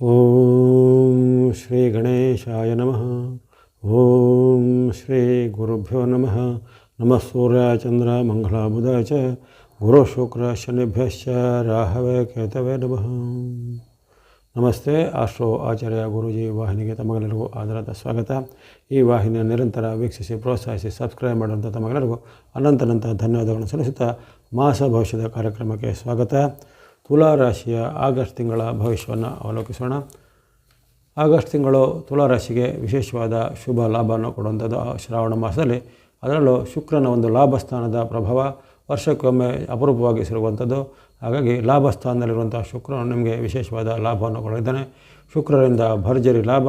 ಓಂ ಶ್ರೀ ಗಣೇಶಾಯ ನಮಃ ಓಂ ಶ್ರೀ ಗುರುಭ್ಯೋ ನಮಃ ನಮಃ ಸೂರ್ಯ ಚಂದ್ರ ಮಂಗಳ ಬುಧ ಚ ಗುರು ಶುಕ್ರ ಶನಿಭ್ಯಶ್ಚ ರಾಹವೇ ಕೇತವೇ ನಮಃ ನಮಸ್ತೆ ಆಶ್ರೋ ಆಚಾರ್ಯ ಗುರೂಜಿ ವಾಹಿನಿಗೆ ತಮಗೆಲ್ಲರಿಗೂ ಆಧಾರದ ಸ್ವಾಗತ ಈ ವಾಹಿನಿಯ ನಿರಂತರ ವೀಕ್ಷಿಸಿ ಪ್ರೋತ್ಸಾಹಿಸಿ ಸಬ್ಸ್ಕ್ರೈಬ್ ಮಾಡುವಂಥ ತಮಗೆಲ್ಲರಿಗೂ ಅನಂತನಂತ ಧನ್ಯವಾದಗಳನ್ನು ಸಲ್ಲಿಸುತ್ತಾ ಮಾಸ ಭವಿಷ್ಯದ ಕಾರ್ಯಕ್ರಮಕ್ಕೆ ಸ್ವಾಗತ ತುಲಾ ರಾಶಿಯ ಆಗಸ್ಟ್ ತಿಂಗಳ ಭವಿಷ್ಯವನ್ನು ಅವಲೋಕಿಸೋಣ. ಆಗಸ್ಟ್ ತಿಂಗಳು ತುಲಾ ರಾಶಿಗೆ ವಿಶೇಷವಾದ ಶುಭ ಲಾಭವನ್ನು ಕೊಡುವಂಥದ್ದು ಶ್ರಾವಣ ಮಾಸದಲ್ಲಿ. ಅದರಲ್ಲೂ ಶುಕ್ರನ ಒಂದು ಲಾಭಸ್ಥಾನದ ಪ್ರಭಾವ ವರ್ಷಕ್ಕೊಮ್ಮೆ ಅಪರೂಪವಾಗಿ ಸಿರುವಂಥದ್ದು ಹಾಗಾಗಿ ಲಾಭಸ್ಥಾನದಲ್ಲಿರುವಂಥ ಶುಕ್ರನು ನಿಮಗೆ ವಿಶೇಷವಾದ ಲಾಭವನ್ನು ಕೊಡಲಿದ್ದಾನೆ. ಶುಕ್ರರಿಂದ ಭರ್ಜರಿ ಲಾಭ,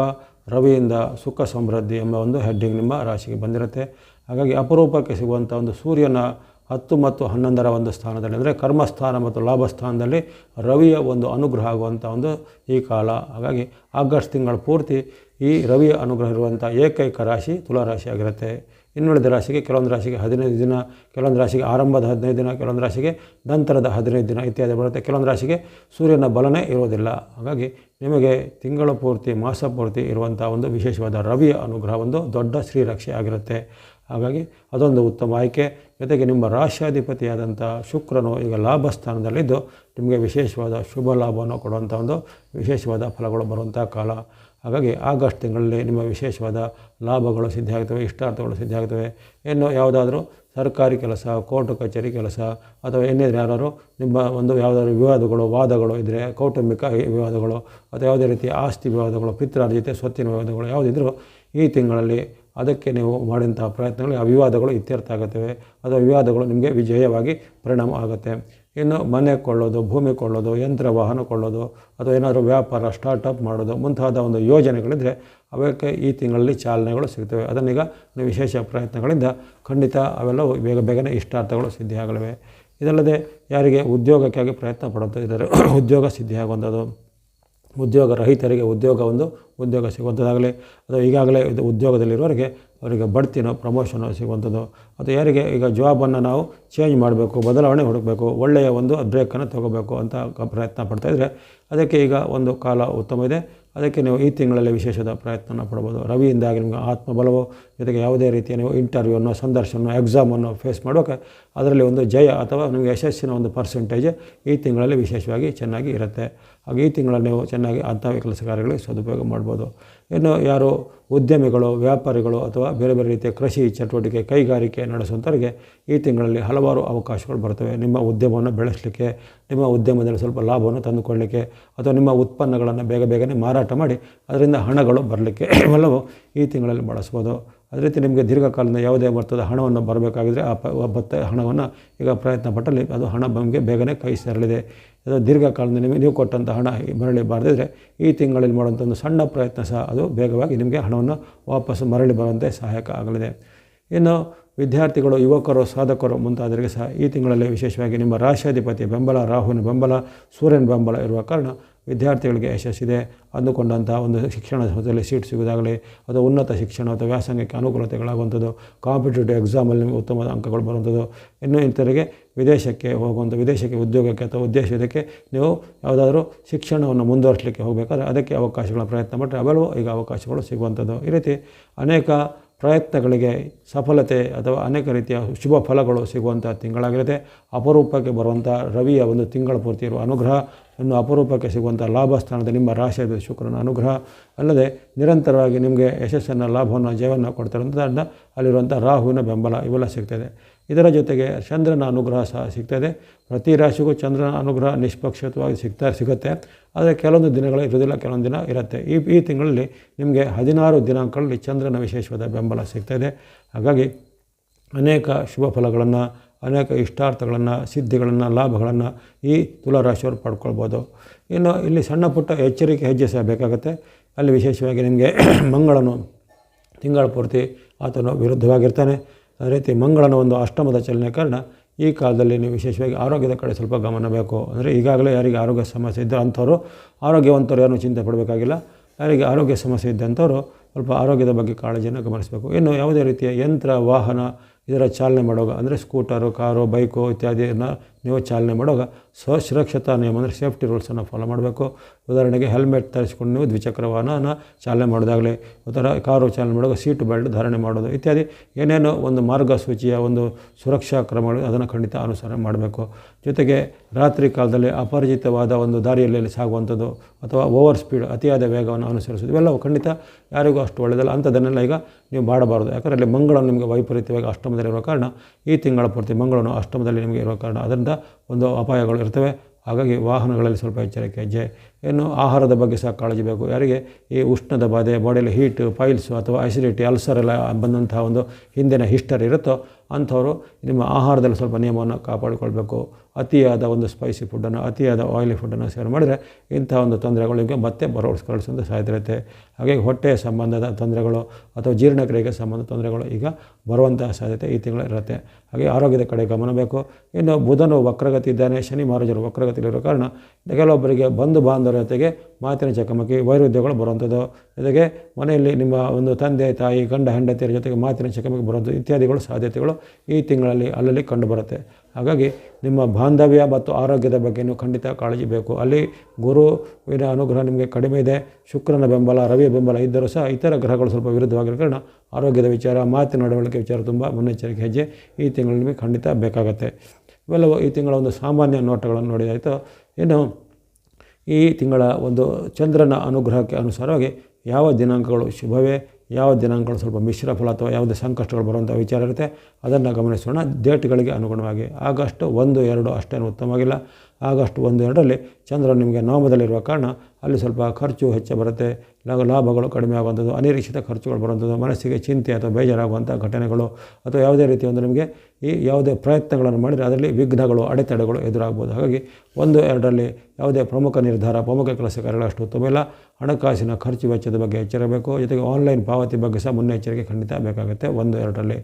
ರವಿಯಿಂದ ಸುಖ ಸಮೃದ್ಧಿ ಎಂಬ ಒಂದು ಹೆಡ್ಡಿಂಗ್ ನಿಮ್ಮ ರಾಶಿಗೆ ಬಂದಿರುತ್ತೆ. ಹಾಗಾಗಿ ಅಪರೂಪಕ್ಕೆ ಸಿಗುವಂಥ ಒಂದು ಸೂರ್ಯನ ಹತ್ತು ಮತ್ತು ಹನ್ನೊಂದರ ಒಂದು ಸ್ಥಾನದಲ್ಲಿ ಅಂದರೆ ಕರ್ಮಸ್ಥಾನ ಮತ್ತು ಲಾಭ ಸ್ಥಾನದಲ್ಲಿ ರವಿಯ ಒಂದು ಅನುಗ್ರಹ ಆಗುವಂಥ ಒಂದು ಈ ಕಾಲ. ಹಾಗಾಗಿ ಆಗಸ್ಟ್ ತಿಂಗಳ ಪೂರ್ತಿ ಈ ರವಿಯ ಅನುಗ್ರಹ ಇರುವಂಥ ಏಕೈಕ ರಾಶಿ ತುಲಾರಾಶಿಯಾಗಿರುತ್ತೆ. ಇನ್ನುಳಿದ ರಾಶಿಗೆ ಕೆಲವೊಂದು ರಾಶಿಗೆ ಹದಿನೈದು ದಿನ, ಕೆಲವೊಂದು ರಾಶಿಗೆ ಆರಂಭದ ಹದಿನೈದು ದಿನ, ಕೆಲವೊಂದು ರಾಶಿಗೆ ನಂತರದ ಹದಿನೈದು ದಿನ ಇತ್ಯಾದಿ ಬರುತ್ತೆ. ಕೆಲವೊಂದು ರಾಶಿಗೆ ಸೂರ್ಯನ ಬಲನೇ ಇರೋದಿಲ್ಲ. ಹಾಗಾಗಿ ನಿಮಗೆ ತಿಂಗಳ ಪೂರ್ತಿ, ಮಾಸ ಪೂರ್ತಿ ಇರುವಂಥ ಒಂದು ವಿಶೇಷವಾದ ರವಿಯ ಅನುಗ್ರಹ ಒಂದು ದೊಡ್ಡ ಶ್ರೀರಕ್ಷೆ ಆಗಿರುತ್ತೆ. ಹಾಗಾಗಿ ಅದೊಂದು ಉತ್ತಮ ಆಯ್ಕೆ. ಜೊತೆಗೆ ನಿಮ್ಮ ರಾಶ್ಯಾಧಿಪತಿಯಾದಂಥ ಶುಕ್ರನು ಈಗ ಲಾಭ ಸ್ಥಾನದಲ್ಲಿದ್ದು ನಿಮಗೆ ವಿಶೇಷವಾದ ಶುಭ ಲಾಭವನ್ನು ಕೊಡುವಂಥ ಒಂದು ವಿಶೇಷವಾದ ಫಲಗಳು ಬರುವಂಥ ಕಾಲ. ಹಾಗಾಗಿ ಆಗಸ್ಟ್ ತಿಂಗಳಲ್ಲಿ ನಿಮ್ಮ ವಿಶೇಷವಾದ ಲಾಭಗಳು ಸಿದ್ಧ ಸಿದ್ಧಿಯಾಗ್ತವೆ ಇಷ್ಟಾರ್ಥಗಳು ಸಿದ್ಧ ಸಿದ್ಧಿಯಾಗ್ತವೆ ಇನ್ನು ಯಾವುದಾದ್ರೂ ಸರ್ಕಾರಿ ಕೆಲಸ, ಕೋರ್ಟು ಕಚೇರಿ ಕೆಲಸ ಅಥವಾ ಏನಿದ್ರೆ ಯಾರಾದರೂ ನಿಮ್ಮ ಒಂದು ಯಾವುದಾದ್ರು ವಿವಾದಗಳು, ವಾದಗಳು ಇದ್ದರೆ ಕೌಟುಂಬಿಕ ವಿವಾದಗಳು ಅಥವಾ ಯಾವುದೇ ರೀತಿಯ ಆಸ್ತಿ ವಿವಾದಗಳು ಪಿತ್ರಾರ್ಜಿತ ಸ್ವತ್ತಿನ ವಿವಾದಗಳು ಯಾವುದಿದ್ರೂ ಈ ತಿಂಗಳಲ್ಲಿ ಅದಕ್ಕೆ ನೀವು ಮಾಡಿದಂಥ ಪ್ರಯತ್ನಗಳು, ಆ ವಿವಾದಗಳು ಇತ್ಯರ್ಥ ಆಗುತ್ತವೆ ಅಥವಾ ವಿವಾದಗಳು ನಿಮಗೆ ವಿಜಯವಾಗಿ ಪರಿಣಾಮ ಆಗುತ್ತೆ. ಇನ್ನು ಮನೆ ಕೊಳ್ಳೋದು, ಭೂಮಿ ಕೊಳ್ಳೋದು, ಯಂತ್ರ ವಾಹನ ಕೊಳ್ಳೋದು, ಅಥವಾ ಏನಾದರೂ ವ್ಯಾಪಾರ ಸ್ಟಾರ್ಟಪ್ ಮಾಡೋದು, ಮುಂತಾದ ಒಂದು ಯೋಜನೆಗಳಿದ್ದರೆ ಅವಕ್ಕೆ ಈ ತಿಂಗಳಲ್ಲಿ ಚಾಲನೆಗಳು ಸಿಗ್ತವೆ. ಅದನ್ನೀಗ ವಿಶೇಷ ಪ್ರಯತ್ನಗಳಿಂದ ಖಂಡಿತ ಅವೆಲ್ಲವೂ ಬೇಗ ಬೇಗನೆ ಇಷ್ಟಾರ್ಥಗಳು ಸಿದ್ಧಿಯಾಗಲಿವೆ. ಇದಲ್ಲದೆ ಯಾರಿಗೆ ಉದ್ಯೋಗಕ್ಕಾಗಿ ಪ್ರಯತ್ನ ಪಡುತ್ತಿದ್ದಾರೆ ಉದ್ಯೋಗ ಸಿದ್ಧಿಯಾಗುವಂಥದ್ದು. ಉದ್ಯೋಗ ರಹಿತರಿಗೆ ಉದ್ಯೋಗ ಒಂದು, ಉದ್ಯೋಗ ಸಿಗುವಂಥದ್ದಾಗಲಿ, ಅಥವಾ ಈಗಾಗಲೇ ಇದು ಉದ್ಯೋಗದಲ್ಲಿರೋರಿಗೆ ಅವರಿಗೆ ಬಡ್ತಿನೋ ಪ್ರಮೋಷನೋ ಸಿಗುವಂಥದ್ದು. ಅಥವಾ ಯಾರಿಗೆ ಈಗ ಜಾಬನ್ನು ನಾವು ಚೇಂಜ್ ಮಾಡಬೇಕು, ಬದಲಾವಣೆ ಹುಡುಕಬೇಕು, ಒಳ್ಳೆಯ ಒಂದು ಬ್ರೇಕನ್ನು ತಗೋಬೇಕು ಅಂತ ಪ್ರಯತ್ನ ಪಡ್ತಾಯಿದ್ರೆ ಅದಕ್ಕೆ ಈಗ ಒಂದು ಕಾಲ ಉತ್ತಮ ಇದೆ. ಅದಕ್ಕೆ ನೀವು ಈ ತಿಂಗಳಲ್ಲಿ ವಿಶೇಷದ ಪ್ರಯತ್ನ ಪಡ್ಬೋದು. ರವಿಯಿಂದಾಗಿ ನಿಮಗೆ ಆತ್ಮಬಲವು ಜೊತೆಗೆ ಯಾವುದೇ ರೀತಿಯ ನೀವು ಇಂಟರ್ವ್ಯೂವನ್ನು ಸಂದರ್ಶನ ಎಕ್ಸಾಮನ್ನು ಫೇಸ್ ಮಾಡೋಕೆ ಅದರಲ್ಲಿ ಒಂದು ಜಯ ಅಥವಾ ನಿಮಗೆ ಯಶಸ್ಸಿನ ಒಂದು ಪರ್ಸೆಂಟೇಜ್ ಈ ತಿಂಗಳಲ್ಲಿ ವಿಶೇಷವಾಗಿ ಚೆನ್ನಾಗಿ ಇರುತ್ತೆ. ಹಾಗೆ ಈ ತಿಂಗಳಲ್ಲಿ ನೀವು ಚೆನ್ನಾಗಿ ಅಂಥ ಕೆಲಸ ಕಾರ್ಯಗಳಿಗೆ ಸದುಪಯೋಗ ಮಾಡ್ಬೋದು. ಇನ್ನು ಯಾರು ಉದ್ಯಮಿಗಳು, ವ್ಯಾಪಾರಿಗಳು ಅಥವಾ ಬೇರೆ ಬೇರೆ ರೀತಿಯ ಕೃಷಿ ಚಟುವಟಿಕೆ ಕೈಗಾರಿಕೆ ನಡೆಸುವಂಥವ್ರಿಗೆ ಈ ತಿಂಗಳಲ್ಲಿ ಹಲವಾರು ಅವಕಾಶಗಳು ಬರ್ತವೆ ನಿಮ್ಮ ಉದ್ಯಮವನ್ನು ಬೆಳೆಸಲಿಕ್ಕೆ, ನಿಮ್ಮ ಉದ್ಯಮದಲ್ಲಿ ಸ್ವಲ್ಪ ಲಾಭವನ್ನು ತಂದುಕೊಳ್ಳಲಿಕ್ಕೆ ಅಥವಾ ನಿಮ್ಮ ಉತ್ಪನ್ನಗಳನ್ನು ಬೇಗ ಬೇಗನೆ ಮಾರಾಟ ಮಾಡಿ ಅದರಿಂದ ಹಣಗಳು ಬರಲಿಕ್ಕೆ ಇವೆಲ್ಲವೂ ಈ ತಿಂಗಳಲ್ಲಿ ಬಳಸ್ಬೋದು. ಅದೇ ರೀತಿ ನಿಮಗೆ ದೀರ್ಘಕಾಲದಿಂದ ಯಾವುದೇ ಬರ್ತದ ಹಣವನ್ನು ಬರಬೇಕಾಗಿದ್ದರೆ ಆ ಪ ಬತ್ತ ಹಣವನ್ನು ಈಗ ಪ್ರಯತ್ನ ಪಟ್ಟಲ್ಲಿ ಅದು ಹಣ ನಮಗೆ ಬೇಗನೆ ಕೈ ಸೇರಲಿದೆ. ಅದು ದೀರ್ಘಕಾಲದಿಂದ ನಿಮಗೆ ನೀವು ಕೊಟ್ಟಂಥ ಹಣ ಮರಳಿ ಬಾರದಿದ್ದರೆ ಈ ತಿಂಗಳಲ್ಲಿ ಮಾಡುವಂಥ ಒಂದು ಸಣ್ಣ ಪ್ರಯತ್ನ ಸಹ ಅದು ಬೇಗವಾಗಿ ನಿಮಗೆ ಹಣವನ್ನು ವಾಪಸ್ಸು ಮರಳಿ ಬರುವಂತೆ ಸಹಾಯಕ ಆಗಲಿದೆ. ಇನ್ನು ವಿದ್ಯಾರ್ಥಿಗಳು, ಯುವಕರು, ಸಾಧಕರು ಮುಂತಾದರಿಗೆ ಸಹ ಈ ತಿಂಗಳಲ್ಲಿ ವಿಶೇಷವಾಗಿ ನಿಮ್ಮ ರಾಶ್ಯಾಧಿಪತಿ ಬೆಂಬಲ ರಾಹುವಿನ ಬೆಂಬಲ, ಸೂರ್ಯನ ಬೆಂಬಲ ಇರುವ ಕಾರಣ ವಿದ್ಯಾರ್ಥಿಗಳಿಗೆ ಯಶಸ್ಸಿದೆ. ಅಂದುಕೊಂಡಂಥ ಒಂದು ಶಿಕ್ಷಣ ಸಂಸ್ಥೆಯಲ್ಲಿ ಸೀಟ್ ಸಿಗೋದಾಗಲಿ, ಅಥವಾ ಉನ್ನತ ಶಿಕ್ಷಣ ಅಥವಾ ವ್ಯಾಸಂಗಕ್ಕೆ ಅನುಕೂಲತೆಗಳಾಗುವಂಥದ್ದು ಕಾಂಪಿಟೇಟಿವ್ ಎಕ್ಸಾಮಲ್ಲಿ ನಿಮಗೆ ಉತ್ತಮ ಅಂಕಗಳು ಬರುವಂಥದ್ದು. ಇನ್ನೂ ಇಂಥವರಿಗೆ ವಿದೇಶಕ್ಕೆ ಹೋಗುವಂಥ, ವಿದೇಶಕ್ಕೆ ಉದ್ಯೋಗಕ್ಕೆ ಅಥವಾ ಉದ್ದೇಶಕ್ಕೆ ನೀವು ಯಾವುದಾದ್ರೂ ಶಿಕ್ಷಣವನ್ನು ಮುಂದುವರಿಸಲಿಕ್ಕೆ ಹೋಗಬೇಕಾದ್ರೆ ಅದಕ್ಕೆ ಅವಕಾಶಗಳ ಪ್ರಯತ್ನ ಪಟ್ಟರೆ ಅವೆಲ್ಲವೂ ಈಗ ಅವಕಾಶಗಳು ಸಿಗುವಂಥದ್ದು. ಈ ರೀತಿ ಅನೇಕ ಪ್ರಯತ್ನಗಳಿಗೆ ಸಫಲತೆ ಅಥವಾ ಅನೇಕ ರೀತಿಯ ಶುಭ ಫಲಗಳು ಸಿಗುವಂಥ ತಿಂಗಳಾಗಿರುತ್ತೆ. ಅಪರೂಪಕ್ಕೆ ಬರುವಂಥ ರವಿಯ ಒಂದು ತಿಂಗಳ ಪೂರ್ತಿ ಇರುವ ಅನುಗ್ರಹ ಇನ್ನು ಅಪರೂಪಕ್ಕೆ ಸ್ಥಾನದ ನಿಮ್ಮ ರಾಶಿಯಾದ ಶುಕ್ರನ ಅನುಗ್ರಹ ಅಲ್ಲದೆ ನಿರಂತರವಾಗಿ ನಿಮಗೆ ಯಶಸ್ಸನ್ನು ಲಾಭವನ್ನು ಜಯವನ್ನು ಕೊಡ್ತಿರೋದ್ರಿಂದ ಅಲ್ಲಿರುವಂಥ ರಾಹುವಿನ ಬೆಂಬಲ ಇವೆಲ್ಲ ಸಿಗ್ತದೆ. ಇದರ ಜೊತೆಗೆ ಚಂದ್ರನ ಅನುಗ್ರಹ ಸಹ ಸಿಗ್ತದೆ. ಪ್ರತಿ ರಾಶಿಗೂ ಚಂದ್ರನ ಅನುಗ್ರಹ ನಿಷ್ಪಕ್ಷತವಾಗಿ ಸಿಗ್ತಾ ಸಿಗುತ್ತೆ. ಆದರೆ ಕೆಲವೊಂದು ದಿನಗಳು ಇರೋದಿಲ್ಲ ಕೆಲವೊಂದು ದಿನ ಇರುತ್ತೆ. ಈ ಈ ತಿಂಗಳಲ್ಲಿ ನಿಮಗೆ ಹದಿನಾರು ದಿನಾಂಕಗಳಲ್ಲಿ ಚಂದ್ರನ ವಿಶೇಷವಾದ ಬೆಂಬಲ ಸಿಗ್ತದೆ. ಹಾಗಾಗಿ ಅನೇಕ ಶುಭ ಫಲಗಳನ್ನು ಅನೇಕ ಇಷ್ಟಾರ್ಥಗಳನ್ನು, ಸಿದ್ಧಿಗಳನ್ನು, ಲಾಭಗಳನ್ನು ಈ ತುಲಾರಾಶಿಯವರು ಪಡ್ಕೊಳ್ಬೋದು. ಇನ್ನು ಇಲ್ಲಿ ಸಣ್ಣ ಪುಟ್ಟ ಎಚ್ಚರಿಕೆ ಹೆಜ್ಜೆ ಸಹ ಬೇಕಾಗುತ್ತೆ. ಅಲ್ಲಿ ವಿಶೇಷವಾಗಿ ನಿಮಗೆ ಮಂಗಳನು, ತಿಂಗಳ ಪೂರ್ತಿ ಆತನು ವಿರುದ್ಧವಾಗಿರ್ತಾನೆ. ಅದೇ ರೀತಿ ಮಂಗಳನ ಒಂದು ಅಷ್ಟಮದ ಚಲನೆ ಕಾರಣ ಈ ಕಾಲದಲ್ಲಿ ನೀವು ವಿಶೇಷವಾಗಿ ಆರೋಗ್ಯದ ಕಡೆ ಸ್ವಲ್ಪ ಗಮನ ಬೇಕು. ಅಂದರೆ ಈಗಾಗಲೇ ಯಾರಿಗೆ ಆರೋಗ್ಯ ಸಮಸ್ಯೆ ಇದ್ದರೆ ಅಂಥವ್ರು, ಆರೋಗ್ಯವಂತರು ಯಾರೂ ಚಿಂತೆ ಪಡಬೇಕಾಗಿಲ್ಲ. ಯಾರಿಗೆ ಆರೋಗ್ಯ ಸಮಸ್ಯೆ ಇದ್ದಂಥವ್ರು ಸ್ವಲ್ಪ ಆರೋಗ್ಯದ ಬಗ್ಗೆ ಕಾಳಜಿಯನ್ನು ಗಮನಿಸಬೇಕು. ಇನ್ನು ಯಾವುದೇ ರೀತಿಯ ಯಂತ್ರ, ವಾಹನ ಇದರ ಚಾಲನೆ ಮಾಡುವಾಗ, ಅಂದರೆ ಸ್ಕೂಟರು, ಕಾರು, ಬೈಕು ಇತ್ಯಾದಿಯನ್ನು ನೀವು ಚಾಲನೆ ಮಾಡುವಾಗ ಸ್ವಸುರಕ್ಷತಾ ನಿಯಮ, ಅಂದರೆ ಸೇಫ್ಟಿ ರೂಲ್ಸನ್ನು ಫಾಲೋ ಮಾಡಬೇಕು. ಉದಾಹರಣೆಗೆ ಹೆಲ್ಮೆಟ್ ಧರಿಸಿಕೊಂಡು ನೀವು ದ್ವಿಚಕ್ರ ವಾಹನನ ಚಾಲನೆ ಮಾಡೋದಾಗಲಿ, ಒಂಥರ ಕಾರು ಚಾಲನೆ ಮಾಡುವಾಗ ಸೀಟ್ ಬೆಲ್ಟ್ ಧಾರಣೆ ಮಾಡೋದು ಇತ್ಯಾದಿ ಏನೇನು ಒಂದು ಮಾರ್ಗಸೂಚಿಯ ಒಂದು ಸುರಕ್ಷಾ ಕ್ರಮಗಳು ಅದನ್ನು ಖಂಡಿತ ಅನುಸರಣೆ ಮಾಡಬೇಕು. ಜೊತೆಗೆ ರಾತ್ರಿ ಕಾಲದಲ್ಲಿ ಅಪರಿಚಿತವಾದ ಒಂದು ದಾರಿಯಲ್ಲಿ ಸಾಗುವಂಥದ್ದು ಅಥವಾ ಓವರ್ ಸ್ಪೀಡ್ ಅತಿಯಾದ ವೇಗವನ್ನು ಅನುಸರಿಸೋದು ಇವೆಲ್ಲವೂ ಖಂಡಿತ ಯಾರಿಗೂ ಅಷ್ಟು ಒಳ್ಳೆಯದಲ್ಲ. ಅಂಥದ್ದನ್ನೆಲ್ಲ ಈಗ ನೀವು ಮಾಡಬಾರ್ದು. ಯಾಕಂದರೆ ಅಲ್ಲಿ ಮಂಗಳ ನಿಮಗೆ ವೈಪರೀತ್ಯವಾಗಿ ಅಷ್ಟಮದಲ್ಲಿರುವ ಕಾರಣ ಈ ತಿಂಗಳ ಪೂರ್ತಿ ಮಂಗಳನು ಅಷ್ಟಮದಲ್ಲಿ ನಿಮಗೆ ಇರುವ ಕಾರಣ. ಅದರಿಂದ ಒಂದು ಅಪಾಯಗಳು ಇರ್ತವೆ. ಹಾಗಾಗಿ ವಾಹನಗಳಲ್ಲಿ ಸ್ವಲ್ಪ ಎಚ್ಚರಿಕೆ ಹೆಜ್ಜೆ ಇನ್ನು ಆಹಾರದ ಬಗ್ಗೆ ಸಹ ಕಾಳಜಿ ಬೇಕು. ಯಾರಿಗೆ ಈ ಉಷ್ಣದ ಬಾಧೆ, ಬಾಡಿಯಲ್ಲಿ ಹೀಟ್ ಪೈಲ್ಸು ಅಥವಾ ಅಸಿಡಿಟಿ ಅಲ್ಸರ್ ಎಲ್ಲ ಬಂದಂತಹ ಒಂದು ಹಿಂದಿನ ಹಿಸ್ಟರಿ ಇರುತ್ತೋ ಅಂಥವರು ನಿಮ್ಮ ಆಹಾರದಲ್ಲಿ ಸ್ವಲ್ಪ ನಿಯಮವನ್ನು ಕಾಪಾಡಿಕೊಳ್ಬೇಕು. ಅತಿಯಾದ ಒಂದು ಸ್ಪೈಸಿ ಫುಡ್ಡನ್ನು ಅತಿಯಾದ ಆಯಿಲಿ ಫುಡ್ಡನ್ನು ಸೇವನೆ ಮಾಡಿದರೆ ಇಂಥ ಒಂದು ತೊಂದರೆಗಳಿಗೆ ಮತ್ತೆ ಬರೋಡಿಸ್ಕೊಳ್ಳಿಸುವಂಥ ಸಾಧ್ಯತೆ ಇರುತ್ತೆ. ಹಾಗೆ ಹೊಟ್ಟೆಯ ಸಂಬಂಧದ ತೊಂದರೆಗಳು ಅಥವಾ ಜೀರ್ಣಕ್ರಿಯೆಗೆ ಸಂಬಂಧ ತೊಂದರೆಗಳು ಈಗ ಬರುವಂತಹ ಸಾಧ್ಯತೆ ಈ ತಿಂಗಳು ಇರುತ್ತೆ. ಹಾಗೆ ಆರೋಗ್ಯದ ಕಡೆ ಗಮನ ಬೇಕು. ಇನ್ನು ಬುಧನು ವಕ್ರಗತಿ ಇದ್ದಾನೆ, ಶನಿ ಮಹಾರಾಜರು ವಕ್ರಗತಿಯಲ್ಲಿರೋ ಕಾರಣ ಕೆಲವೊಬ್ಬರಿಗೆ ಬಂಧು ಬಾಂಧವರ ಜೊತೆಗೆ ಮಾತಿನ ಚಕಮಕಿ, ವೈರುಧ್ಯಗಳು ಬರುವಂಥದ್ದು. ಜೊತೆಗೆ ಮನೆಯಲ್ಲಿ ನಿಮ್ಮ ಒಂದು ತಂದೆ, ತಾಯಿ, ಗಂಡ, ಹೆಂಡತಿಯರ ಜೊತೆಗೆ ಮಾತಿನ ಚಕಮಕಿ ಬರುವಂಥದ್ದು ಇತ್ಯಾದಿಗಳು ಸಾಧ್ಯತೆಗಳು ಈ ತಿಂಗಳಲ್ಲಿ ಅಲ್ಲಲ್ಲಿ ಕಂಡುಬರುತ್ತೆ ಹಾಗಾಗಿ ನಿಮ್ಮ ಬಾಂಧವ್ಯ ಮತ್ತು ಆರೋಗ್ಯದ ಬಗ್ಗೆ ನೀವು ಖಂಡಿತ ಕಾಳಜಿ ಬೇಕು. ಅಲ್ಲಿ ಗುರುವಿನ ಅನುಗ್ರಹ ನಿಮಗೆ ಕಡಿಮೆ ಇದೆ. ಶುಕ್ರನ ಬೆಂಬಲ, ರವಿಯ ಬೆಂಬಲ ಇದ್ದರೂ ಸಹ ಇತರ ಗ್ರಹಗಳು ಸ್ವಲ್ಪ ವಿರುದ್ಧವಾಗಿರೋ ಕಾರಣ ಆರೋಗ್ಯದ ವಿಚಾರ, ಮಾತಿನ ನಡವಳಿಕೆ ವಿಚಾರ ತುಂಬ ಮುನ್ನೆಚ್ಚರಿಕೆ ಹೆಜ್ಜೆ ಈ ತಿಂಗಳು ನಿಮಗೆ ಖಂಡಿತ ಬೇಕಾಗತ್ತೆ. ಇವೆಲ್ಲವೂ ಈ ತಿಂಗಳ ಒಂದು ಸಾಮಾನ್ಯ ನೋಟಗಳನ್ನು ನೋಡಿದಾಯಿತು. ಇನ್ನು ಈ ತಿಂಗಳ ಒಂದು ಚಂದ್ರನ ಅನುಗ್ರಹಕ್ಕೆ ಅನುಸಾರವಾಗಿ ಯಾವ ದಿನಾಂಕಗಳು ಶುಭವೇ, ಯಾವ ದಿನಾಂಕಗಳು ಸ್ವಲ್ಪ ಮಿಶ್ರ ಫಲ ಅಥವಾ ಯಾವುದೇ ಸಂಕಷ್ಟಗಳು ಬರುವಂಥ ವಿಚಾರ ಇರುತ್ತೆ, ಅದನ್ನು ಗಮನಿಸೋಣ. ಡೇಟ್ಗಳಿಗೆ ಅನುಗುಣವಾಗಿ ಆಗಸ್ಟ್ ಒಂದು, ಎರಡು ಅಷ್ಟೇನು ಉತ್ತಮವಾಗಿಲ್ಲ. ಆಗಸ್ಟ್ ಒಂದು, ಎರಡರಲ್ಲಿ ಚಂದ್ರ ನಿಮಗೆ ನವಮದಲ್ಲಿರುವ ಕಾರಣ ಅಲ್ಲಿ ಸ್ವಲ್ಪ ಖರ್ಚು ಹೆಚ್ಚು ಬರುತ್ತೆ. ಲಾಭ, ಲಾಭಗಳು ಕಡಿಮೆ ಆಗುವಂಥದ್ದು, ಅನಿರೀಕ್ಷಿತ ಖರ್ಚುಗಳು ಬರುವಂಥದ್ದು, ಮನಸ್ಸಿಗೆ ಚಿಂತೆ ಅಥವಾ ಬೇಜಾರಾಗುವಂಥ ಘಟನೆಗಳು ಅಥವಾ ಯಾವುದೇ ರೀತಿಯ ಒಂದು ನಿಮಗೆ ಈ ಯಾವುದೇ ಪ್ರಯತ್ನಗಳನ್ನು ಮಾಡಿದರೆ ಅದರಲ್ಲಿ ವಿಘ್ನಗಳು, ಅಡೆತಡೆಗಳು ಎದುರಾಗ್ಬೋದು. ಹಾಗಾಗಿ ಒಂದು, ಎರಡರಲ್ಲಿ ಯಾವುದೇ ಪ್ರಮುಖ ನಿರ್ಧಾರ, ಪ್ರಮುಖ ಕೆಲಸ ಕಾರ್ಯಗಳು ಅಷ್ಟು ಉತ್ತಮ ಇಲ್ಲ. ಹಣಕಾಸಿನ ಖರ್ಚು ವೆಚ್ಚದ ಬಗ್ಗೆ ಎಚ್ಚರಬೇಕು ಜೊತೆಗೆ ಆನ್ಲೈನ್ ಪಾವತಿ ಬಗ್ಗೆ ಸಹ ಮುನ್ನೆಚ್ಚರಿಕೆ ಖಂಡಿತ ಬೇಕಾಗುತ್ತೆ. ಒಂದು, ಎರಡರಲ್ಲಿ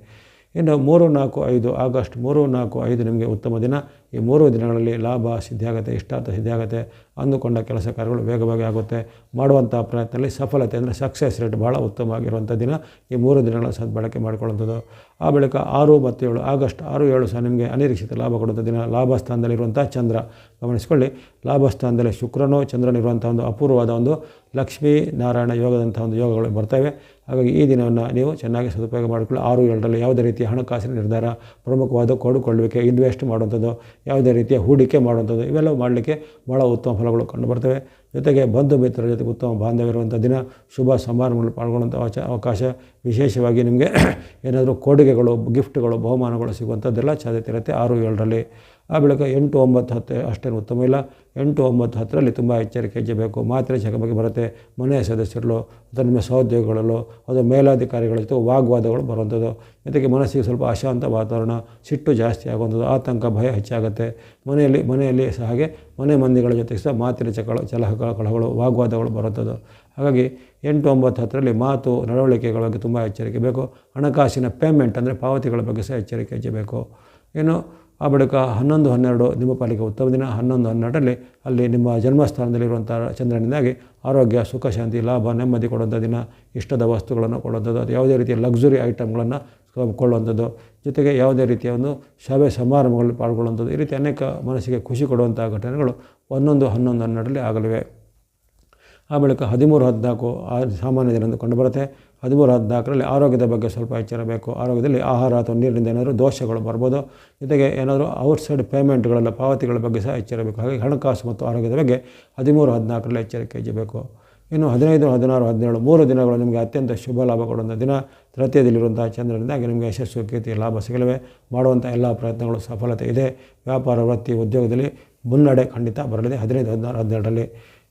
ಇನ್ನು ಮೂರು ನಾಲ್ಕು ಐದು ಆಗಸ್ಟ್ ಮೂರು ನಾಲ್ಕು ಐದು ನಿಮಗೆ ಉತ್ತಮ ದಿನ. ಈ ಮೂರು ದಿನಗಳಲ್ಲಿ ಲಾಭ ಸಿದ್ಧಿಯಾಗುತ್ತೆ, ಇಷ್ಟಾರ್ಥ ಸಿದ್ಧಿಯಾಗುತ್ತೆ. ಅಂದುಕೊಂಡ ಕೆಲಸ ಕಾರ್ಯಗಳು ವೇಗವಾಗಿ ಆಗುತ್ತೆ. ಮಾಡುವಂಥ ಪ್ರಯತ್ನದಲ್ಲಿ ಸಫಲತೆ ಅಂದರೆ ಸಕ್ಸಸ್ ರೇಟ್ ಭಾಳ ಉತ್ತಮವಾಗಿರುವಂಥ ದಿನ. ಈ ಮೂರು ದಿನಗಳ ಸದ್ಬಳಕೆ ಮಾಡಿಕೊಳ್ಳುವಂಥದ್ದು. ಆ ಬಳಿಕ ಆರು ಮತ್ತು ಏಳು ಆಗಸ್ಟ್ ಆರು ಏಳು ಸಹ ನಿಮಗೆ ಅನಿರೀಕ್ಷಿತ ಲಾಭ ಕೊಡುವಂಥ ದಿನ ಲಾಭಸ್ಥಾನದಲ್ಲಿರುವಂಥ ಚಂದ್ರ. ಗಮನಿಸಿಕೊಳ್ಳಿ. ಲಾಭಸ್ಥಾನದಲ್ಲಿ ಶುಕ್ರನೋ ಚಂದ್ರನಿರುವಂಥ ಒಂದು ಅಪೂರ್ವವಾದ ಒಂದು ಲಕ್ಷ್ಮೀ ನಾರಾಯಣ ಯೋಗದಂಥ ಒಂದು ಯೋಗಗಳು ಬರ್ತವೆ. ಹಾಗಾಗಿ ಈ ದಿನವನ್ನು ನೀವು ಚೆನ್ನಾಗಿ ಸದುಪಯೋಗ ಮಾಡಿಕೊಳ್ಳಿ. ಆರು ಏಳರಲ್ಲಿ ಯಾವುದೇ ರೀತಿಯ ಹಣಕಾಸಿನ ನಿರ್ಧಾರ, ಪ್ರಮುಖವಾದ ಕೊಡುಕೊಳ್ಳುವಿಕೆ ಇನ್ವೆಸ್ಟ್ ಮಾಡುವಂಥದ್ದು, ಯಾವುದೇ ರೀತಿಯ ಹೂಡಿಕೆ ಮಾಡುವಂಥದ್ದು, ಇವೆಲ್ಲವೂ ಮಾಡಲಿಕ್ಕೆ ಭಾಳ ಉತ್ತಮ ಫಲಗಳು ಕಂಡುಬರ್ತವೆ ಜೊತೆಗೆ ಬಂಧು ಮಿತ್ರರ ಜೊತೆಗೆ ಉತ್ತಮ ಬಾಂಧವ್ಯರುವಂಥ ದಿನ ಶುಭ ಸಮಾರಂಭಗಳಲ್ಲಿ ಪಾಲ್ಗೊಳ್ಳುವಂಥ ಅವಚ ಅವಕಾಶ ವಿಶೇಷವಾಗಿ ನಿಮಗೆ ಏನಾದರೂ ಕೊಡುಗೆಗಳು ಗಿಫ್ಟ್ಗಳು ಬಹುಮಾನಗಳು ಸಿಗುವಂಥದ್ದೆಲ್ಲ ಸಾಧ್ಯತೆ ಇರುತ್ತೆ ಆರು ಏಳರಲ್ಲಿ ಆ ಬಳಿಕ ಎಂಟು ಒಂಬತ್ತು ಹತ್ತು ಅಷ್ಟೇನು ಉತ್ತಮ ಇಲ್ಲ. ಎಂಟು ಒಂಬತ್ತು ಹತ್ತರಲ್ಲಿ ತುಂಬ ಎಚ್ಚರಿಕೆ ಬೇಕು. ಮಾತ್ರೆ ಬಗ್ಗೆ ಬರುತ್ತೆ. ಮನೆಯ ಸದಸ್ಯರಲ್ಲೋ, ಅಥವಾ ನಿಮ್ಮ ಸಹೋದ್ಯೋಗಿಗಳಲ್ಲೋ, ಅಥವಾ ಮೇಲಾಧಿಕಾರಿಗಳ ಜೊತೆ ವಾಗ್ವಾದಗಳು ಬರುವಂಥದ್ದು. ಜೊತೆಗೆ ಮನಸ್ಸಿಗೆ ಸ್ವಲ್ಪ ಅಶಾಂತ ವಾತಾವರಣ, ಸಿಟ್ಟು ಜಾಸ್ತಿ ಆಗುವಂಥದ್ದು, ಆತಂಕ, ಭಯ ಹೆಚ್ಚಾಗುತ್ತೆ. ಮನೆಯಲ್ಲಿ ಮನೆಯಲ್ಲಿ ಸಹ ಹಾಗೆ ಮನೆ ಮಂದಿಗಳ ಜೊತೆಗೆ ಸಹ ಮಾತಿನ ಚಕಳ ಚಲಹ ಕಳಗಳು ವಾಗ್ವಾದಗಳು ಬರುವಂಥದ್ದು. ಹಾಗಾಗಿ ಎಂಟು ಒಂಬತ್ತು ಹತ್ತರಲ್ಲಿ ಮಾತು, ನಡವಳಿಕೆಗಳ ಬಗ್ಗೆ ತುಂಬ ಎಚ್ಚರಿಕೆ ಬೇಕು. ಹಣಕಾಸಿನ ಪೇಮೆಂಟ್ ಅಂದರೆ ಪಾವತಿಗಳ ಬಗ್ಗೆ ಸಹ ಎಚ್ಚರಿಕೆ ಹೆಚ್ಚಬೇಕು ಏನು ಆ ಬಳಿಕ ಹನ್ನೊಂದು ಹನ್ನೆರಡು ನಿಮ್ಮ ಪಾಲಿಗೆ ಉತ್ತಮ ದಿನ. ಹನ್ನೊಂದು ಹನ್ನೆರಡರಲ್ಲಿ ಅಲ್ಲಿ ನಿಮ್ಮ ಜನ್ಮಸ್ಥಾನದಲ್ಲಿರುವಂಥ ಚಂದ್ರನಿಂದಾಗಿ ಆರೋಗ್ಯ, ಸುಖ, ಶಾಂತಿ, ಲಾಭ, ನೆಮ್ಮದಿ ಕೊಡುವಂಥ ದಿನ. ಇಷ್ಟದ ವಸ್ತುಗಳನ್ನು ಕೊಡುವಂಥದ್ದು, ಅದು ಯಾವುದೇ ರೀತಿಯ ಲಕ್ಸುರಿ ಐಟಮ್ಗಳನ್ನು ಕೊಳ್ಳುವಂಥದ್ದು. ಜೊತೆಗೆ ಯಾವುದೇ ರೀತಿಯ ಒಂದು ಸಭೆ ಸಮಾರಂಭಗಳಲ್ಲಿ ಪಾಲ್ಗೊಳ್ಳುವಂಥದ್ದು. ಈ ರೀತಿ ಅನೇಕ ಮನಸ್ಸಿಗೆ ಖುಷಿ ಕೊಡುವಂಥ ಘಟನೆಗಳು ಒಂದೊಂದು ಹನ್ನೊಂದು ಹನ್ನೆರಡರಲ್ಲಿ ಆಗಲಿವೆ. ಆ ಬಳಿಕ ಹದಿಮೂರು ಹದಿನಾಲ್ಕು ಸಾಮಾನ್ಯ ದಿನ ಕಂಡುಬರುತ್ತೆ ಹದಿಮೂರು ಹದಿನಾಲ್ಕರಲ್ಲಿ ಆರೋಗ್ಯದ ಬಗ್ಗೆ ಸ್ವಲ್ಪ ಎಚ್ಚರ ಬೇಕು ಆರೋಗ್ಯದಲ್ಲಿ ಆಹಾರ ಅಥವಾ ನೀರಿನಿಂದ ಏನಾದರೂ ದೋಷಗಳು ಬರ್ಬೋದು. ಜೊತೆಗೆ ಏನಾದರೂ ಔಟ್ಸೈಡ್ ಪೇಮೆಂಟ್ಗಳೆಲ್ಲ ಪಾವತಿಗಳ ಬಗ್ಗೆ ಸಹ ಎಚ್ಚರಬೇಕು. ಹಾಗಾಗಿ ಹಣಕಾಸು ಮತ್ತು ಆರೋಗ್ಯದ ಬಗ್ಗೆ ಹದಿಮೂರು ಹದಿನಾಲ್ಕರಲ್ಲಿ ಎಚ್ಚರಿಕೆ ಹೆಜ್ಜಬೇಕು ಇನ್ನು ಹದಿನೈದು, ಹದಿನಾರು, ಹದಿನೇಳು ಮೂರು ದಿನಗಳು ನಿಮಗೆ ಅತ್ಯಂತ ಶುಭ ಲಾಭ ಕೊಡುವಂಥ ದಿನ. ತೃತೀಯದಲ್ಲಿರುವಂಥ ಚಂದ್ರನಿಂದಾಗಿ ನಿಮಗೆ ಯಶಸ್ಸು, ಕೀರ್ತಿ, ಲಾಭ ಸಿಗಲಿವೆ. ಮಾಡುವಂಥ ಎಲ್ಲ ಪ್ರಯತ್ನಗಳು ಸಫಲತೆ ಇದೆ. ವ್ಯಾಪಾರ ವೃತ್ತಿ ಉದ್ಯೋಗದಲ್ಲಿ ಮುನ್ನಡೆ ಖಂಡಿತ ಬರಲಿದೆ. ಹದಿನೈದು, ಹದಿನಾರು ಹದಿನೇಳರಲ್ಲಿ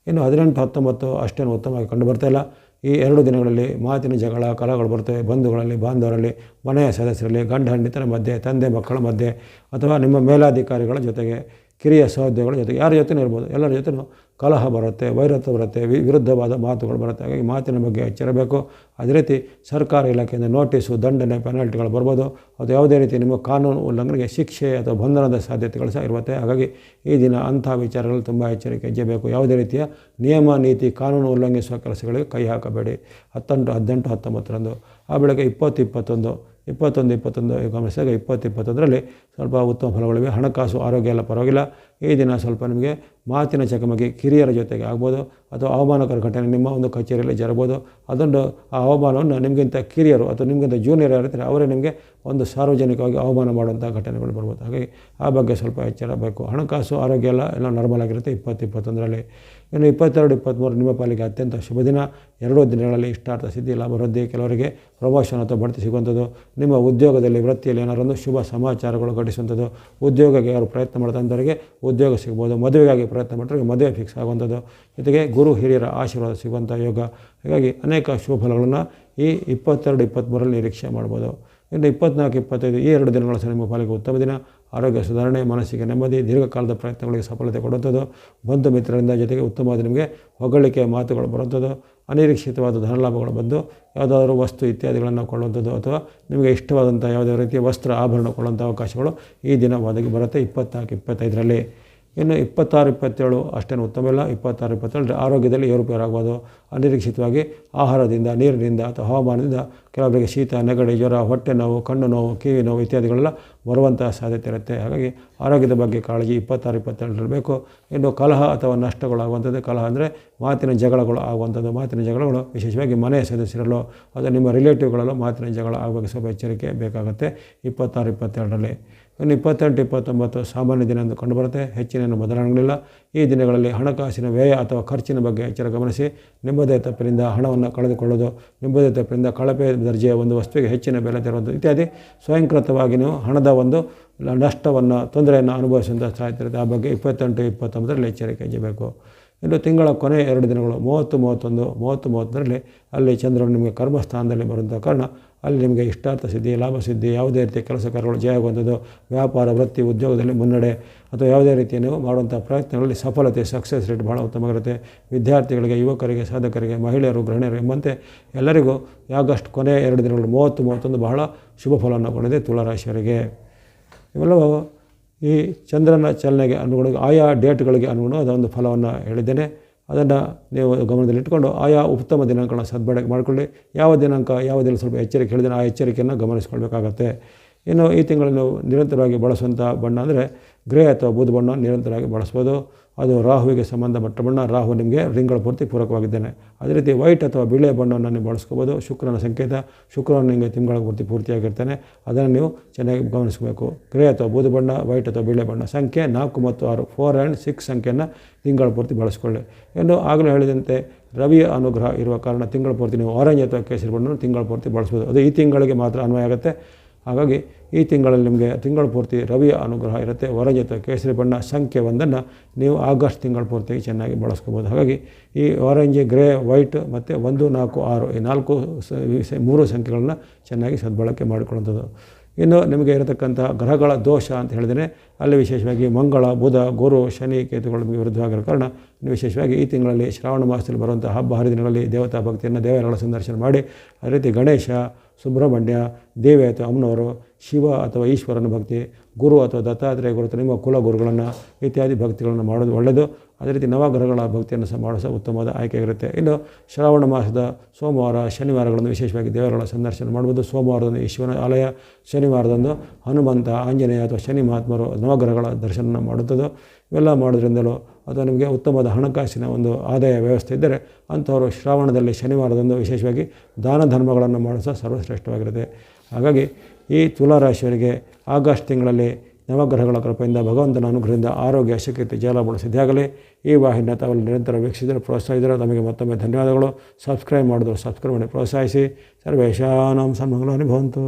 ಇನ್ನು ಹದಿನೆಂಟು, ಹತ್ತೊಂಬತ್ತು ಅಷ್ಟೇನು ಉತ್ತಮವಾಗಿ ಕಂಡು ಇಲ್ಲ. ಈ ಎರಡು ದಿನಗಳಲ್ಲಿ ಮಾತಿನ ಜಗಳ, ಕಲಗಳು ಬರ್ತವೆ ಬಂಧುಗಳಲ್ಲಿ, ಬಾಂಧವರಲ್ಲಿ, ಮನೆಯ ಸದಸ್ಯರಲ್ಲಿ, ಗಂಡ ಹೆಂಡಿತರ ಮಧ್ಯೆ, ತಂದೆ, ಮಕ್ಕಳ ಮಧ್ಯೆ ಅಥವಾ ನಿಮ್ಮ ಮೇಲಾಧಿಕಾರಿಗಳ ಜೊತೆಗೆ ಕಿರಿಯ ಸಹೋದ್ಯೋಗಿಗಳ ಜೊತೆಗೆ ಯಾರ ಜೊತೆನೂ ಇರ್ಬೋದು. ಎಲ್ಲರ ಜೊತೆನೂ ಕಲಹ ಬರುತ್ತೆ, ವೈರತ್ವ ಬರುತ್ತೆ, ವಿ, ವಿರುದ್ಧವಾದ ಮಾತುಗಳು ಬರುತ್ತೆ. ಹಾಗಾಗಿ ಮಾತಿನ ಬಗ್ಗೆ ಎಚ್ಚರಬೇಕು. ಅದೇ ರೀತಿ ಸರ್ಕಾರ ಇಲಾಖೆಯಿಂದ ನೋಟಿಸು, ದಂಡನೆ, ಪೆನಾಲ್ಟಿಗಳು ಬರ್ಬೋದು. ಅದು ಯಾವುದೇ ರೀತಿ ನಿಮ್ಮ ಕಾನೂನು ಉಲ್ಲಂಘನೆಗೆ ಶಿಕ್ಷೆ ಅಥವಾ ಬಂಧನದ ಸಾಧ್ಯತೆಗಳು ಸಹ ಇರುತ್ತೆ. ಹಾಗಾಗಿ ಈ ದಿನ ಅಂಥ ವಿಚಾರಗಳು ತುಂಬ ಎಚ್ಚರಿಕೆ ಹೆಜ್ಜೆ ಬೇಕು ಯಾವುದೇ ರೀತಿಯ ನಿಯಮ, ನೀತಿ, ಕಾನೂನು ಉಲ್ಲಂಘಿಸುವ ಕೆಲಸಗಳಿಗೆ ಕೈ ಹಾಕಬೇಡಿ. ಹತ್ತೊಂದು, ಹದಿನೆಂಟು, ಹತ್ತೊಂಬತ್ತರಂದು. ಆ ಬೆಳಗ್ಗೆ ಇಪ್ಪತ್ತು, ಇಪ್ಪತ್ತೊಂದು ಇಪ್ಪತ್ತೊಂದು ಇಪ್ಪತ್ತೊಂದು ಗಮನಿಸಿದಾಗ ಇಪ್ಪತ್ತು, ಇಪ್ಪತ್ತೊಂದರಲ್ಲಿ ಸ್ವಲ್ಪ ಉತ್ತಮ ಫಲಗಳಿವೆ. ಹಣಕಾಸು, ಆರೋಗ್ಯ ಎಲ್ಲ ಪರವಾಗಿಲ್ಲ. ಈ ದಿನ ಸ್ವಲ್ಪ ನಿಮಗೆ ಮಾತಿನ ಚಕಮಕಿ ಕಿರಿಯರ ಜೊತೆಗೆ ಆಗ್ಬೋದು ಅಥವಾ ಅವಮಾನಕರ ಘಟನೆ ನಿಮ್ಮ ಒಂದು ಕಚೇರಿಯಲ್ಲಿ ಜರಬೋದು ಅದೊಂದು ಆ ಅವಮಾನವನ್ನು ನಿಮಗಿಂತ ಕಿರಿಯರು ಅಥವಾ ನಿಮಗಿಂತ ಜೂನಿಯರ್ ಯಾರಿರ್ತಾರೆ ಅವರೇ ನಿಮಗೆ ಒಂದು ಸಾರ್ವಜನಿಕವಾಗಿ ಅವಮಾನ ಮಾಡುವಂಥ ಘಟನೆಗಳು ಬರ್ಬೋದು. ಹಾಗಾಗಿ ಆ ಬಗ್ಗೆ ಸ್ವಲ್ಪ ಎಚ್ಚರ ಬೇಕು. ಹಣಕಾಸು, ಆರೋಗ್ಯ ಎಲ್ಲ ಎಲ್ಲ ನಾರ್ಮಲ್ ಆಗಿರುತ್ತೆ. ಇಪ್ಪತ್ತು ಇಪ್ಪತ್ತೊಂದರಲ್ಲಿ. ಇನ್ನು ಇಪ್ಪತ್ತೆರಡು, ಇಪ್ಪತ್ತ್ಮೂರು ನಿಮ್ಮ ಪಾಲಿಗೆ ಅತ್ಯಂತ ಶುಭ ದಿನ. ಎರಡೂ ದಿನಗಳಲ್ಲಿ ಇಷ್ಟಾರ್ಥ ಸಿದ್ಧಿ ವೃದ್ಧಿ, ಕೆಲವರಿಗೆ ಪ್ರಮೋಷನ್ ಅಥವಾ ಬಡ್ತಿ ಸಿಗುವಂಥದ್ದು. ನಿಮ್ಮ ಉದ್ಯೋಗದಲ್ಲಿ, ವೃತ್ತಿಯಲ್ಲಿ ಏನಾರೊಂದು ಶುಭ ಸಮಾಚಾರಗಳು ಘಟಿಸುವಂಥದ್ದು. ಉದ್ಯೋಗಕ್ಕೆ ಯಾರು ಪ್ರಯತ್ನ ಮಾಡ್ತಂಥವರಿಗೆ ಉದ್ಯೋಗ ಸಿಗ್ಬೋದು. ಮದುವೆಗಾಗಿ ಪ್ರಯತ್ನ ಮಾಡಿದ್ರೆ ಮದುವೆ ಫಿಕ್ಸ್ ಆಗುವಂಥದ್ದು. ಜೊತೆಗೆ ಗುರು, ಹಿರಿಯರ ಆಶೀರ್ವಾದ ಸಿಗುವಂಥ ಯೋಗ. ಹಾಗಾಗಿ ಅನೇಕ ಶುಭ ಫಲಗಳನ್ನು ಈ ಇಪ್ಪತ್ತೆರಡು ಇಪ್ಪತ್ತ್ಮೂರರಲ್ಲಿ ನಿರೀಕ್ಷೆ ಮಾಡ್ಬೋದು. ಇನ್ನು ಇಪ್ಪತ್ನಾಲ್ಕು, ಇಪ್ಪತ್ತೈದು ಈ ಎರಡು ದಿನಗಳ ಸಹ ನಿಮ್ಮ ಪಾಲಿಗೆ ಉತ್ತಮ ದಿನ. ಆರೋಗ್ಯ ಸುಧಾರಣೆ, ಮನಸ್ಸಿಗೆ ನೆಮ್ಮದಿ, ದೀರ್ಘಕಾಲದ ಪ್ರಯತ್ನಗಳಿಗೆ ಸಫಲತೆ ಕೊಡುವಂಥದ್ದು. ಬಂಧು ಮಿತ್ರರಿಂದ ಜೊತೆಗೆ ಉತ್ತಮವಾದ ನಿಮಗೆ ಹೊಗಳಿಕೆಯ ಮಾತುಗಳು ಬರುವಂಥದ್ದು. ಅನಿರೀಕ್ಷಿತವಾದ ಧನಲಾಭಗಳು ಬಂದು ಯಾವುದಾದ್ರೂ ವಸ್ತು ಇತ್ಯಾದಿಗಳನ್ನು ಕೊಳ್ಳುವಂಥದ್ದು ಅಥವಾ ನಿಮಗೆ ಇಷ್ಟವಾದಂಥ ಯಾವುದೇ ರೀತಿಯ ವಸ್ತ್ರ ಆಭರಣ ಕೊಳ್ಳುವಂಥ ಅವಕಾಶಗಳು ಈ ದಿನ ಒದಗಿ ಬರುತ್ತೆ ಇಪ್ಪತ್ನಾಲ್ಕು, ಇಪ್ಪತ್ತೈದರಲ್ಲಿ. ಇನ್ನು ಇಪ್ಪತ್ತಾರು, ಇಪ್ಪತ್ತೇಳು ಅಷ್ಟೇನು ಉತ್ತಮ ಇಲ್ಲ. ಇಪ್ಪತ್ತಾರು ಇಪ್ಪತ್ತೇಳು ಆರೋಗ್ಯದಲ್ಲಿ ಏರುಪೇರಾಗ್ಬೋದು ಅನಿರೀಕ್ಷಿತವಾಗಿ ಆಹಾರದಿಂದ, ನೀರಿನಿಂದ ಅಥವಾ ಹವಾಮಾನದಿಂದ ಕೆಲವರಿಗೆ ಶೀತ, ನೆಗಡಿ, ಜ್ವರ, ಹೊಟ್ಟೆ ನೋವು, ಕಣ್ಣು ನೋವು, ಕಿವಿ ನೋವು ಇತ್ಯಾದಿಗಳೆಲ್ಲ ಬರುವಂತಹ ಸಾಧ್ಯತೆ ಇರುತ್ತೆ. ಹಾಗಾಗಿ ಆರೋಗ್ಯದ ಬಗ್ಗೆ ಕಾಳಜಿ ಇಪ್ಪತ್ತಾರು ಇರಬೇಕು ಇನ್ನು ಕಲಹ ಅಥವಾ ನಷ್ಟಗಳಾಗುವಂಥದ್ದು ಕಲಹ ಅಂದರೆ ಮಾತಿನ ಜಗಳಗಳು ಆಗುವಂಥದ್ದು. ಮಾತಿನ ಜಗಳಗಳು ವಿಶೇಷವಾಗಿ ಮನೆಯ ಸದಸ್ಯರಲ್ಲೋ ಅಥವಾ ನಿಮ್ಮ ರಿಲೇಟಿವ್ಗಳಲ್ಲೋ ಮಾತಿನ ಜಗಳ ಆಗುವಾಗ ಸ್ವಲ್ಪ ಎಚ್ಚರಿಕೆ ಬೇಕಾಗುತ್ತೆ ಇಪ್ಪತ್ತಾರು ಇಪ್ಪತ್ತೆರಡರಲ್ಲಿ ಇನ್ನು ಇಪ್ಪತ್ತೆಂಟು, ಇಪ್ಪತ್ತೊಂಬತ್ತು ಸಾಮಾನ್ಯ ದಿನ ಎಂದು ಕಂಡುಬರುತ್ತೆ. ಹೆಚ್ಚಿನ ಬದಲಾವಣೆಗಳಿಲ್ಲ. ಈ ದಿನಗಳಲ್ಲಿ ಹಣಕಾಸಿನ ವ್ಯಯ ಅಥವಾ ಖರ್ಚಿನ ಬಗ್ಗೆ ಎಚ್ಚರ ಗಮನಿಸಿ. ನಿಮ್ಮದೇ ತಪ್ಪಿನಿಂದ ಹಣವನ್ನು ಕಳೆದುಕೊಳ್ಳೋದು, ನಿಮ್ಮದೇ ತಪ್ಪಿನಿಂದ ಕಳಪೆ ದರ್ಜೆಯ ಒಂದು ವಸ್ತುವಿಗೆ ಹೆಚ್ಚಿನ ಬೆಲೆ ತರುವುದು ಇತ್ಯಾದಿ. ಸ್ವಯಂಕೃತವಾಗಿ ನೀವು ಹಣದ ಒಂದು ನಷ್ಟವನ್ನು, ತೊಂದರೆಯನ್ನು ಅನುಭವಿಸುವಂಥ ಸಾಧ್ಯತೆ ಆ ಬಗ್ಗೆ ಇಪ್ಪತ್ತೆಂಟು, ಇಪ್ಪತ್ತೊಂಬತ್ತರಲ್ಲಿ ಎಚ್ಚರಿಕೆ ವಹಿಸಬೇಕು. ಇನ್ನು ತಿಂಗಳ ಕೊನೆ ಎರಡು ದಿನಗಳು, ಮೂವತ್ತು, ಮೂವತ್ತೊಂದು, ಮೂವತ್ತು, ಮೂವತ್ತರಲ್ಲಿ ಅಲ್ಲಿ ಚಂದ್ರನು ನಿಮಗೆ ಕರ್ಮಸ್ಥಾನದಲ್ಲಿ ಬರುವಂಥ ಕಾರಣ ಅಲ್ಲಿ ನಿಮಗೆ ಇಷ್ಟಾರ್ಥ ಸಿದ್ಧಿ, ಲಾಭ ಸಿದ್ಧಿ, ಯಾವುದೇ ರೀತಿಯ ಕೆಲಸ ಕಾರ್ಯಗಳು ಜಯ ಆಗುವಂಥದ್ದು, ವ್ಯಾಪಾರ, ವೃತ್ತಿ, ಉದ್ಯೋಗದಲ್ಲಿ ಮುನ್ನಡೆ ಅಥವಾ ಯಾವುದೇ ರೀತಿಯ ನೀವು ಮಾಡುವಂಥ ಪ್ರಯತ್ನಗಳಲ್ಲಿ ಸಫಲತೆ ಸಕ್ಸಸ್ ರೇಟ್ ಭಾಳ ಉತ್ತಮವಾಗಿರುತ್ತೆ. ವಿದ್ಯಾರ್ಥಿಗಳಿಗೆ, ಯುವಕರಿಗೆ, ಸಾಧಕರಿಗೆ, ಮಹಿಳೆಯರು, ಗೃಹಿಣಿಯರು ಎಂಬಂತೆ ಎಲ್ಲರಿಗೂ ಆಗಸ್ಟ್ ಕೊನೆ ಎರಡು ದಿನಗಳು ಮೂವತ್ತು, ಮೂವತ್ತೊಂದು ಬಹಳ ಶುಭ ಫಲವನ್ನು ಕೊಡಿದೆ ತುಲಾರಾಶಿಯವರಿಗೆ. ಇವೆಲ್ಲವೂ ಈ ಚಂದ್ರನ ಚಲನೆಗೆ ಅನುಗುಣ ಆಯಾ ಡೇಟ್ಗಳಿಗೆ ಅನುಗುಣ ಅದೊಂದು ಫಲವನ್ನು ಹೇಳಿದ್ದೇನೆ. ಅದನ್ನು ನೀವು ಗಮನದಲ್ಲಿಟ್ಟುಕೊಂಡು ಆಯಾ ಉತ್ತಮ ದಿನಾಂಕಗಳನ್ನು ಸದ್ಬಳಕೆ ಮಾಡಿಕೊಳ್ಳಿ. ಯಾವ ದಿನಾಂಕ, ಯಾವ ದಿನ ಸ್ವಲ್ಪ ಎಚ್ಚರಿಕೆ ಹೇಳಿದ್ರೆ ಆ ಎಚ್ಚರಿಕೆಯನ್ನು ಗಮನಿಸ್ಕೊಳ್ಬೇಕಾಗತ್ತೆ. ಇನ್ನು ಈ ತಿಂಗಳು ನೀವು ನಿರಂತರವಾಗಿ ಬಳಸುವಂಥ ಬಣ್ಣ ಅಂದರೆ ಗ್ರೇ ಅಥವಾ ಬೂದು ಬಣ್ಣ ನಿರಂತರವಾಗಿ ಬಳಸ್ಬೋದು. ಅದು ರಾಹುವಿಗೆ ಸಂಬಂಧಪಟ್ಟ ಬಣ್ಣ ರಾಹು ನಿಮಗೆ ರಿಂಗಳ ಪೂರ್ತಿ ಪೂರಕವಾಗಿದ್ದೇನೆ ಅದೇ ರೀತಿ ವೈಟ್ ಅಥವಾ ಬಿಳಿಯ ಬಣ್ಣವನ್ನು ನೀವು ಬಳಸ್ಕೋಬೋದು. ಶುಕ್ರನ ಸಂಕೇತ, ಶುಕ್ರನ ನಿಮಗೆ ತಿಂಗಳ ಪೂರ್ತಿ ಪೂರ್ತಿಯಾಗಿರ್ತಾನೆ. ಅದನ್ನು ನೀವು ಚೆನ್ನಾಗಿ ಗಮನಿಸಬೇಕು. ಗ್ರೇ ಅಥವಾ ಬೂದು ಬಣ್ಣ, ವೈಟ್ ಅಥವಾ ಬಿಳಿಯ ಬಣ್ಣ ಸಂಖ್ಯೆ ನಾಲ್ಕು ಮತ್ತು ಆರು ಫೋರ್ ಆ್ಯಂಡ್ ಸಿಕ್ಸ್ ಸಂಖ್ಯೆಯನ್ನು ತಿಂಗಳ ಪೂರ್ತಿ ಬಳಸ್ಕೊಳ್ಳಿ. ಇನ್ನು ಆಗಲೇ ಹೇಳಿದಂತೆ ರವಿಯ ಅನುಗ್ರಹ ಇರುವ ಕಾರಣ ತಿಂಗಳ ಪೂರ್ತಿ ನೀವು ಆರೆಂಜ್ ಅಥವಾ ಕೇಸರಿ ಬಣ್ಣವನ್ನು ತಿಂಗಳ ಪೂರ್ತಿ ಬಳಸ್ಬೋದು. ಅದು ಈ ತಿಂಗಳಿಗೆ ಮಾತ್ರ ಅನ್ವಯ ಆಗುತ್ತೆ. ಹಾಗಾಗಿ ಈ ತಿಂಗಳಲ್ಲಿ ನಿಮಗೆ ತಿಂಗಳ ಪೂರ್ತಿ ರವಿಯ ಅನುಗ್ರಹ ಇರುತ್ತೆ. ಹೊರ ಜೊತೆ ಕೇಸರಿ ಬಣ್ಣ, ಸಂಖ್ಯೆ ಒಂದನ್ನು ನೀವು ಆಗಸ್ಟ್ ತಿಂಗಳ ಪೂರ್ತಿ ಚೆನ್ನಾಗಿ ಬಳಸ್ಕೋಬೋದು. ಹಾಗಾಗಿ ಈ ಆರೆಂಜ್ ಗ್ರೇ ವೈಟ್ ಮತ್ತು ಒಂದು, ನಾಲ್ಕು, ಆರು ಈ ನಾಲ್ಕು ಮೂರು ಸಂಖ್ಯೆಗಳನ್ನ ಚೆನ್ನಾಗಿ ಸದ್ಬಳಕೆ ಮಾಡಿಕೊಳ್ಳುವಂಥದ್ದು. ಇನ್ನು ನಿಮಗೆ ಇರತಕ್ಕಂಥ ಗ್ರಹಗಳ ದೋಷ ಅಂತ ಹೇಳಿದರೆ ಅಲ್ಲಿ ವಿಶೇಷವಾಗಿ ಮಂಗಳ, ಬುಧ, ಗುರು, ಶನಿ ಕೇತುಗಳು ನಿಮಗೆ ವಿರುದ್ಧವಾಗಿರೋ ಕಾರಣ ವಿಶೇಷವಾಗಿ ಈ ತಿಂಗಳಲ್ಲಿ ಶ್ರಾವಣ ಮಾಸದಲ್ಲಿ ಬರುವಂಥ ಹಬ್ಬ, ಹರಿದಿನಗಳಲ್ಲಿ ದೇವತಾ ಭಕ್ತಿಯನ್ನು ದೇವರುಗಳ ಸಂದರ್ಶನ ಮಾಡಿ. ಅದೇ ರೀತಿ ಗಣೇಶ ಸುಬ್ರಹ್ಮಣ್ಯ ದೇವಿ ಅಥವಾ ಅಮ್ಮನವರು, ಶಿವ ಅಥವಾ ಈಶ್ವರನ ಭಕ್ತಿ, ಗುರು ಅಥವಾ ದತ್ತಾತ್ರೇಯ ಗುರು ನಿಮ್ಮ ಕುಲ ಗುರುಗಳನ್ನು ಇತ್ಯಾದಿ ಭಕ್ತಿಗಳನ್ನು ಮಾಡೋದು ಒಳ್ಳೆಯದು ಅದೇ ರೀತಿ ನವಗ್ರಹಗಳ ಭಕ್ತಿಯನ್ನು ಸಹ ಮಾಡೋ ಉತ್ತಮವಾದ ಆಯ್ಕೆಯಾಗಿರುತ್ತೆ. ಇನ್ನು ಶ್ರಾವಣ ಮಾಸದ ಸೋಮವಾರ, ಶನಿವಾರಗಳನ್ನು ವಿಶೇಷವಾಗಿ ದೇವರುಗಳ ಸಂದರ್ಶನ ಮಾಡ್ಬೋದು. ಸೋಮವಾರದಂದು ಈಶ್ವರನ ಆಲಯ, ಶನಿವಾರದಂದು ಹನುಮಂತ, ಆಂಜನೇಯ ಅಥವಾ ಶನಿ ಮಹಾತ್ಮರು ನವಗ್ರಹಗಳ ದರ್ಶನ ಮಾಡುತ್ತದೆ. ಇವೆಲ್ಲ ಮಾಡೋದ್ರಿಂದಲೂ ಅಥವಾ ನಿಮಗೆ ಉತ್ತಮವಾದ ಹಣಕಾಸಿನ ಒಂದು ಆದಾಯ ವ್ಯವಸ್ಥೆ ಇದ್ದರೆ ಅಂಥವರು ಶ್ರಾವಣದಲ್ಲಿ ಶನಿವಾರದಂದು ವಿಶೇಷವಾಗಿ ದಾನ ಧರ್ಮಗಳನ್ನು ಮಾಡಿಸೋ ಸರ್ವಶ್ರೇಷ್ಠವಾಗಿರುತ್ತೆ. ಹಾಗಾಗಿ ಈ ತುಲಾರಾಶಿಯವರಿಗೆ ಆಗಸ್ಟ್ ತಿಂಗಳಲ್ಲಿ ನವಗ್ರಹಗಳ ಕೃಪೆಯಿಂದ ಭಗವಂತನ ಅನುಗ್ರಹದಿಂದ ಆರೋಗ್ಯ, ಶಕ್ತಿ, ಜಾಲ ಬಳಸಿದ್ದಾಗಲಿ ಈ ವಾಹಿನಿಯ ತಾವು ನಿರಂತರ ವೀಕ್ಷಿಸಿದರೆ ಪ್ರೋತ್ಸಾಹಿಸಿದರೆ ತಮಗೆ ಮತ್ತೊಮ್ಮೆ ಧನ್ಯವಾದಗಳು. ಸಬ್ಸ್ಕ್ರೈಬ್ ಮಾಡಿದ್ರು ಸಬ್ಸ್ಕ್ರೈಬ್ ಮಾಡಿ ಪ್ರೋತ್ಸಾಹಿಸಿ. ಸರ್ವೇಶಾನಾಂ ಸನ್ಮಂಗಲಾನಿ ಭವಂತು.